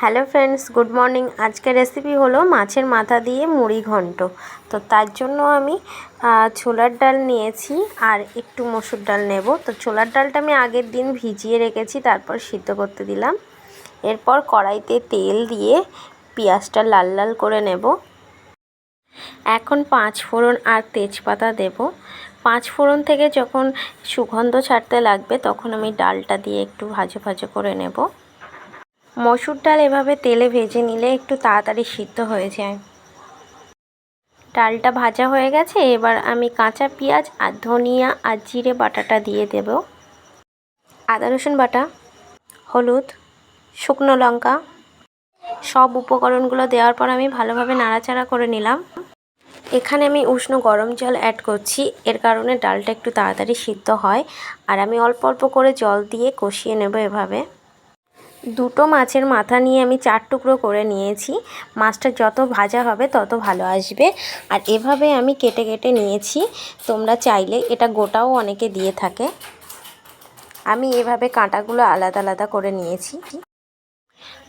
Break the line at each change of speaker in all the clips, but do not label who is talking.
Hello friends, good morning. আজকের recipe হলো মাছের মাথা দিয়ে মুড়ি ঘন্ট। তো তার জন্য আমি ছোলার ডাল নিয়েছি আর একটু মসুর ডাল নেব। তো ছোলার ডালটা আমি আগের দিন ভিজিয়ে রেখেছি, তারপর সিদ্ধ করতে দিলাম। এরপর কড়াইতে তেল দিয়ে পেঁয়াজটা লাল লাল করে নেব। এখন পাঁচ ফোড়ন আর তেজপাতা দেব। পাঁচ ফোড়ন থেকে যখন সুগন্ধ ছাড়তে লাগবে, তখন আমি ডালটা দিয়ে একটু ভাজো ভাজো করে নেব। মসুর ডাল এভাবে তেলে ভেজে নিলে একটু তাড়াতাড়ি সিদ্ধ হয়ে যায়। ডালটা ভাজা হয়ে গেছে, এবার আমি কাঁচা পেঁয়াজ আর ধনিয়া আর জিরে বাটাটা দিয়ে দেব। আদা, রসুন বাটা, হলুদ, শুকনো লঙ্কা, সব উপকরণগুলো দেওয়ার পর আমি ভালোভাবে নাড়াচাড়া করে নিলাম। এখানে আমি উষ্ণ গরম জল অ্যাড করছি, এর কারণে ডালটা একটু তাড়াতাড়ি সিদ্ধ হয়। আর আমি অল্প অল্প করে জল দিয়ে কষিয়ে নেব এভাবে। দুটো মাছের মাথা নিয়ে আমি চার টুকরো করে নিয়েছি। মাছটা যত ভাজা হবে তত ভালো আসবে। আর এভাবে আমি কেটে কেটে নিয়েছি। তোমরা চাইলে এটা গোটাও অনেকে দিয়ে থাকে। আমি এভাবে কাঁটাগুলো আলাদা আলাদা করে নিয়েছি।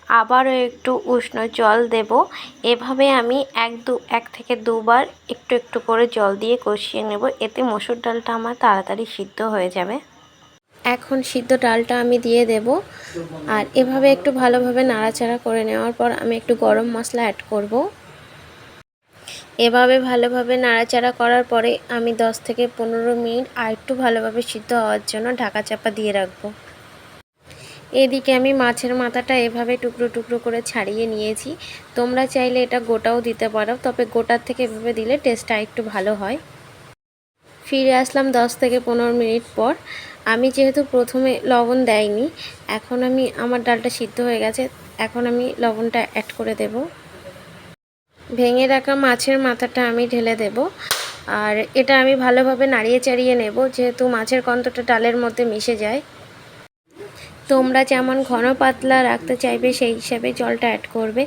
আবারও একটু উষ্ণ জল দেব। এভাবে আমি এক দু, এক থেকে দুবার একটু একটু করে জল দিয়ে কষিয়ে নেব। এতে মসুর ডালটা আমার তাড়াতাড়ি সিদ্ধ হয়ে যাবে। এখন সিদ্ধ ডালটা আমি দিয়ে দেব। আর এভাবে একটু ভালোভাবে নাড়াচাড়া করে নেওয়ার পর আমি একটু গরম মশলা অ্যাড করব। এভাবে ভালোভাবে নাড়াচাড়া করার পরে আমি 10 থেকে পনেরো মিনিট আর একটু ভালোভাবে সিদ্ধ হওয়ার জন্য ঢাকা চাপা দিয়ে রাখব। এদিকে আমি মাছের মাথাটা এভাবে টুকরো টুকরো করে ছাড়িয়ে নিয়েছি। তোমরা চাইলে এটা গোটাও দিতে পারো, তবে গোটার থেকে এভাবে দিলে টেস্টটা একটু ভালো হয়। ফিরে আসলাম দশ থেকে পনেরো মিনিট পর। আমি যেহেতু প্রথমে লবণ দেয়নি, এখন আমি, আমার ডালটা সিদ্ধ হয়ে গেছে, এখন আমি লবণটা অ্যাড করে দেব। ভেঙে রাখা মাছের মাথাটা আমি ঢেলে দেব। আর এটা আমি ভালোভাবে নাড়িয়ে চাড়িয়ে নেব, যেহেতু মাছের কন্তটা ডালের মধ্যে মিশে যায়। তোমরা যেমন ঘন পাতলা রাখতে চাইবে, সেই হিসাবে জলটা অ্যাড করবে।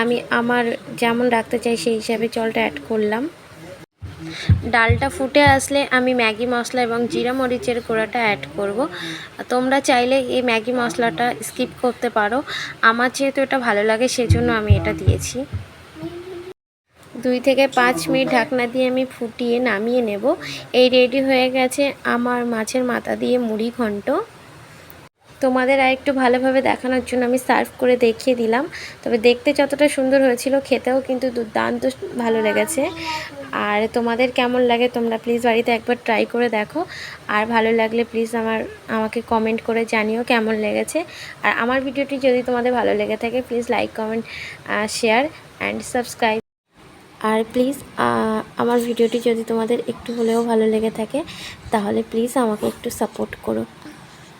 আমি আমার যেমন রাখতে চাই, সেই হিসাবে জলটা অ্যাড করলাম। ডালটা ফুটে আসলে আমি ম্যাগি মশলা এবং জিরা মরিচের গুঁড়াটা অ্যাড করব। তোমরা চাইলে এই ম্যাগি মশলাটা স্কিপ করতে পারো। আমার যেহেতু এটা ভালো লাগে, সেজন্য আমি এটা দিয়েছি। দুই থেকে পাঁচ মিনিট ঢাকনা দিয়ে আমি ফুটিয়ে নামিয়ে নেব। এই রেডি হয়ে গেছে আমার মাছের মাথা দিয়ে মুড়ি ঘন্ট। তোমাদের আর একটু ভালোভাবে দেখানোর জন্য আমি সার্ভ করে দেখিয়ে দিলাম। তবে দেখতে যতটা সুন্দর হয়েছিল, খেতেও কিন্তু দুর্দান্ত ভালো লেগেছে। আর তোমাদের কেমন লাগে তোমরা প্লিজ বাড়িতে একবার ট্রাই করে দেখো। আর ভালো লাগলে প্লিজ আমার, আমাকে কমেন্ট করে জানিও কেমন লেগেছে। আর আমার ভিডিওটি যদি তোমাদের ভালো লেগে থাকে please like comment share and subscribe R please আমার ভিডিওটি যদি তোমাদের একটু হলেও ভালো লেগে থাকে, তাহলে প্লিজ আমাকে একটু সাপোর্ট করো।